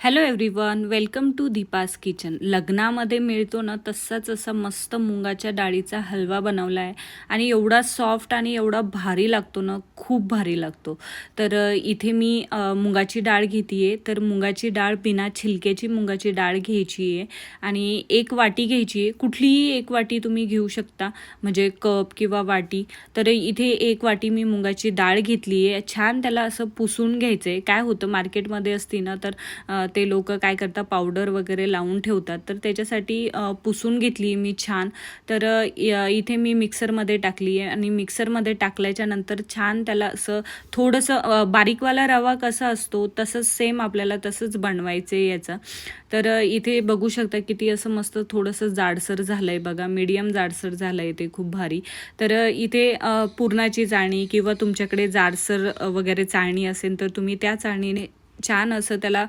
Hello everyone welcome to Deepa's kitchen लग्नामध्ये मिळतो ना तसाच असा मस्त मुंगाच्या डाळीचा हलवा बनवला आहे आणि एवढा सॉफ्ट आणि एवढा भारी लागतो ना खूप भारी लागतो. तर इथे मी मुंगाची मुगाची डाळ घेते आहे तर मुगाची डाळ बिना छिलक्याची मुगाची डाळ घ्यायची आहे आणि एक वाटी घ्यायची आहे कुठलीही एक वाटी तुम्ही घेऊ शकता म्हणजे कप किंवा वाटी. तर इथे एक वाटी मी मुगाची डाळ घेतली आहे छान त्याला असं पुसून घ्यायचं आहे काय होतं मार्केटमध्ये असती ना तर ते लोक काय करतात पावडर वगैरे लावून ठेवतात. तर त्याच्यासाठी पुसून घेतली मी छान. तर य- इथे मी मिक्सरमध्ये टाकली आहे आणि मिक्सरमध्ये टाकल्याच्या नंतर छान त्याला असं थोडंसं बारीकवाला रवा कसा असतो तसंच सेम आपल्याला तसंच बनवायचं आहे याचं. तर इथे बघू शकता किती असं मस्त थोडंसं जाडसर झालं आहे बघा. मीडियम जाडसर झालं आहे ते खूप भारी. तर इथे पूर्णाची पुरणाची चाळणी किंवा तुमच्याकडे जाडसर वगैरे चाळणी असेल तर तुम्ही त्या चाळणीने छान असं त्याला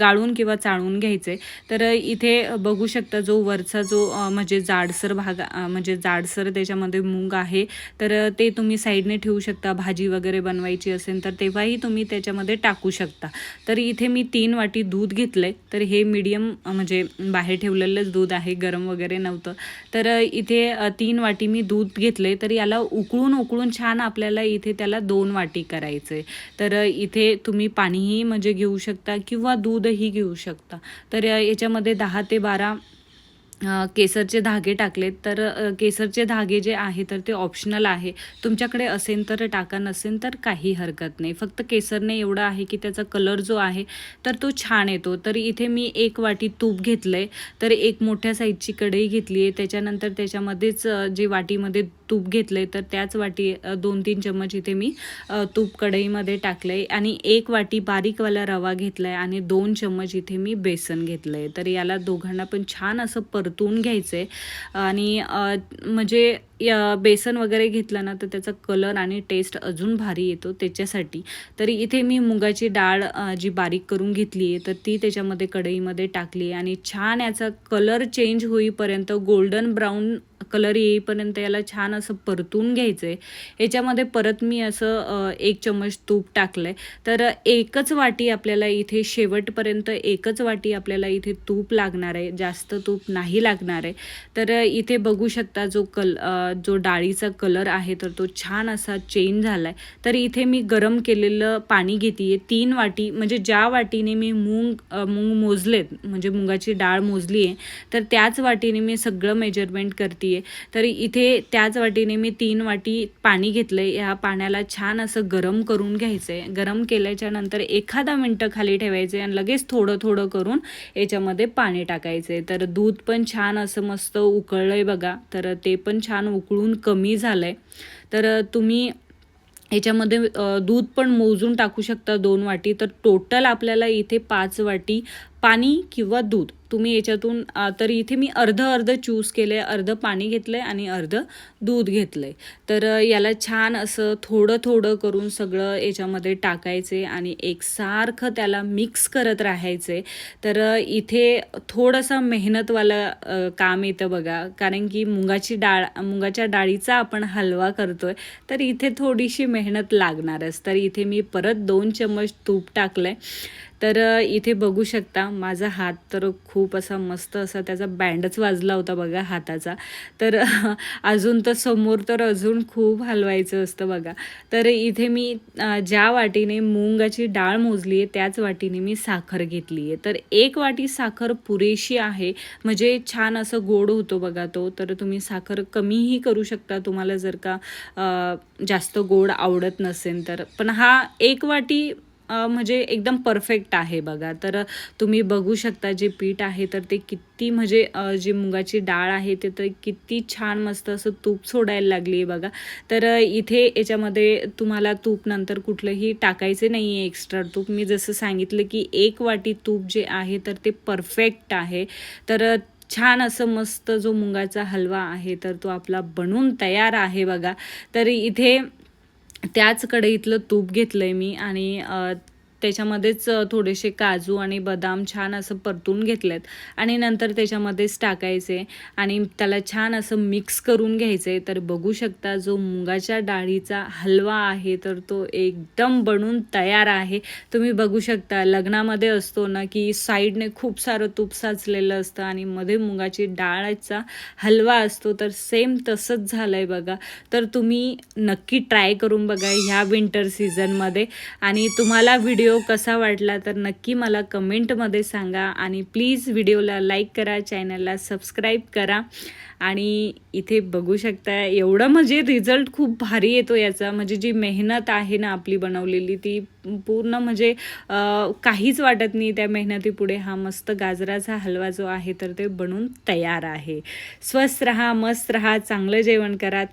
गाळून किंवा चाळून घ्यायचं. आहे तर इथे बघू शकता जो वरचा जो म्हणजे जाडसर भाग म्हणजे जाडसर त्याच्यामध्ये मूग आहे तर ते तुम्ही साईडने ठेवू शकता. भाजी वगैरे बनवायची असेल तर तेव्हाही तुम्ही त्याच्यामध्ये टाकू शकता. तर इथे मी तीन वाटी दूध घेतलं आहे तर हे मीडियम म्हणजे बाहेर ठेवलेलंच दूध आहे गरम वगैरे नव्हतं. तर इथे तीन वाटी मी दूध घेतले तर याला उकळून उकळून छान आपल्याला इथे त्याला दोन वाटी करायचं आहे तर इथे तुम्ही पाणीही म्हणजे घेऊ शकता किंवा दूधही घेऊ शकता. तर या- याच्यामध्ये दहा ते बारा केसरचे धागे टाकलेत तर केसरचे धागे जे आहे तर ते ऑप्शनल आहे. तुमच्याकडे असेल तर टाका नसेल तर काही हरकत नाही. फक्त केसरने एवढं आहे की त्याचा कलर जो आहे तर तो छान येतो. तर इथे मी एक वाटी तूप घेतलं आहे तर एक मोठ्या साईजची कढई घेतली आहे. त्याच्यानंतर त्याच्यामध्येच जे वाटीमध्ये तूप घेतलं आहे तर त्याच वाटी दोन तीन चम्मच इथे मी तूप कढईमध्ये टाकलं आहे आणि एक वाटी बारीकवाला रवा घेतला आहे आणि दोन चम्मच इथे मी बेसन घेतलं आहे तर याला दोघांना पण छान असं परतून घ्यायचं आहे आणि म्हणजे बेसन वगैरे घेतलं ना तर त्याचा कलर आणि टेस्ट अजून भारी येतो त्याच्यासाठी. तर इथे मी मुगाची डाळ जी बारीक करून घेतली आहे तर ती त्याच्यामध्ये कढईमध्ये टाकली आणि छान याचा कलर चेंज होईपर्यंत गोल्डन ब्राऊन कलर येईपर्यंत याला छान असं परतून घ्यायचं आहे याच्यामध्ये परत मी असं एक चम्मच तूप टाकलं आहे तर एकच वाटी आपल्याला इथे शेवटपर्यंत एकच वाटी आपल्याला इथे तूप लागणार आहे. जास्त तूप नाही लागणार आहे. तर इथे बघू शकता जो कल जो डाळीचा कलर आहे तर तो छान असा चेंज झाला आहे तर इथे मी गरम केलेलं पाणी घेते आहे तीन वाटी म्हणजे ज्या वाटीने मी मूग मूंग मोजलेत म्हणजे मुगाची डाळ मोजली आहे तर त्याच वाटीने मी सगळं मेजरमेंट करते आहे तर इथे त्याच वाटीने मी तीन वाटी पाणी घेतलं आहे ह्या पाण्याला छान असं गरम करून घ्यायचं आहे गरम केल्याच्यानंतर एखादा मिनटं खाली ठेवायचं आहे आणि लगेच थोडं थोडं करून याच्यामध्ये पाणी टाकायचं आहे तर दूध पण छान असं मस्त उकळलं आहे बघा. तर ते पण छान उकळून कमी झालं आहे तर तुम्ही याच्यामध्ये दूध पण मोजून टाकू शकता दोन वाटी. तर टोटल आपल्याला इथे पाच वाटी पाणी किंवा दूध. तुम्ही याच्यातून तर इथे मी अर्ध अर्ध चूज केलं आहे अर्ध पाणी घेतलं आहे आणि अर्ध दूध घेतलं आहे तर याला छान असं थोडं थोडं करून सगळं याच्यामध्ये टाकायचे आणि एकसारखं त्याला मिक्स करत राहायचे. तर इथे थोडंसं मेहनतवालं काम येतं बघा. कारण की मुगाची डाळ मुगाच्या डाळीचा आपण हलवा करतो आहे तर इथे थोडीशी मेहनत लागणारच. तर इथे मी परत दोन चम्मच तूप टाकलं आहे तर इथे बघू शकता माझा हात तर खूप असा मस्त असा त्याचा बँडच वाजला होता बघा हाताचा. तर अजून तर समोर तर अजून खूप हलवायचं असतं बघा. तर इथे मी ज्या वाटीने मुंगाची डाळ मोजली आहे त्याच वाटीने मी साखर घेतली आहे तर एक वाटी साखर पुरेशी आहे. म्हणजे छान असं गोड होतो बघा तो. तर तुम्ही साखर कमीही करू शकता. तुम्हाला जर का जास्त गोड आवडत नसेल तर. पण हा एक वाटी म्हणजे एकदम परफेक्ट आहे बघा. तर तुम्ही बघू शकता जे पीठ आहे तर ते किती म्हणजे जी मुगाची डाळ आहे ते तर किती छान मस्त असं तूप सोडायला लागली आहे बघा. तर इथे याच्यामध्ये तुम्हाला तूप नंतर कुठलंही टाकायचे नाही आहे एक्स्ट्रा तूप. मी जसं सांगितलं की एक वाटी तूप जे आहे तर ते परफेक्ट आहे. तर छान असं मस्त जो मुगाचा हलवा आहे तर तो आपला बनून तयार आहे बघा. तर इथे त्याच कढईतलं तूप घेतलं आहे मी आणि त्याच्यामध्येच थोडेसे काजू आणि बदाम छान असं परतून घेतलेत. आणि नंतर त्याच्यामध्येच टाकायचे आणि त्याला छान असं मिक्स करून घ्यायचे. तर बघू शकता जो मुगाच्या डाळीचा हलवा आहे तर तो एकदम बनून तयार आहे. तुम्ही बघू शकता लग्नामध्ये असतो ना की साईडने खूप सारं तूप साचलेलं असतं आणि मध्ये मुगाची डाळचा हलवा असतो. तर सेम तसंच झालं आहे बघा. तर तुम्ही नक्की ट्राय करून बघा ह्या विंटर सीझनमध्ये. आणि तुम्हाला व्हिडिओ कसा वाटला तर नक्की मला कमेंटमध्ये सांगा आणि प्लीज व्हिडिओला लाईक करा चॅनलला सबस्क्राईब करा. आणि इथे बघू शकता एवढं म्हणजे रिझल्ट खूप भारी येतो याचा. म्हणजे जी मेहनत आहे ना आपली बनवलेली ती पूर्ण म्हणजे काहीच वाटत नाही त्या मेहनतीपुढे. हा मस्त गाजराचा हलवा जो आहे तर ते बनून तयार आहे. स्वस्त रहा मस्त रहा चांगलं जेवण करा. थँक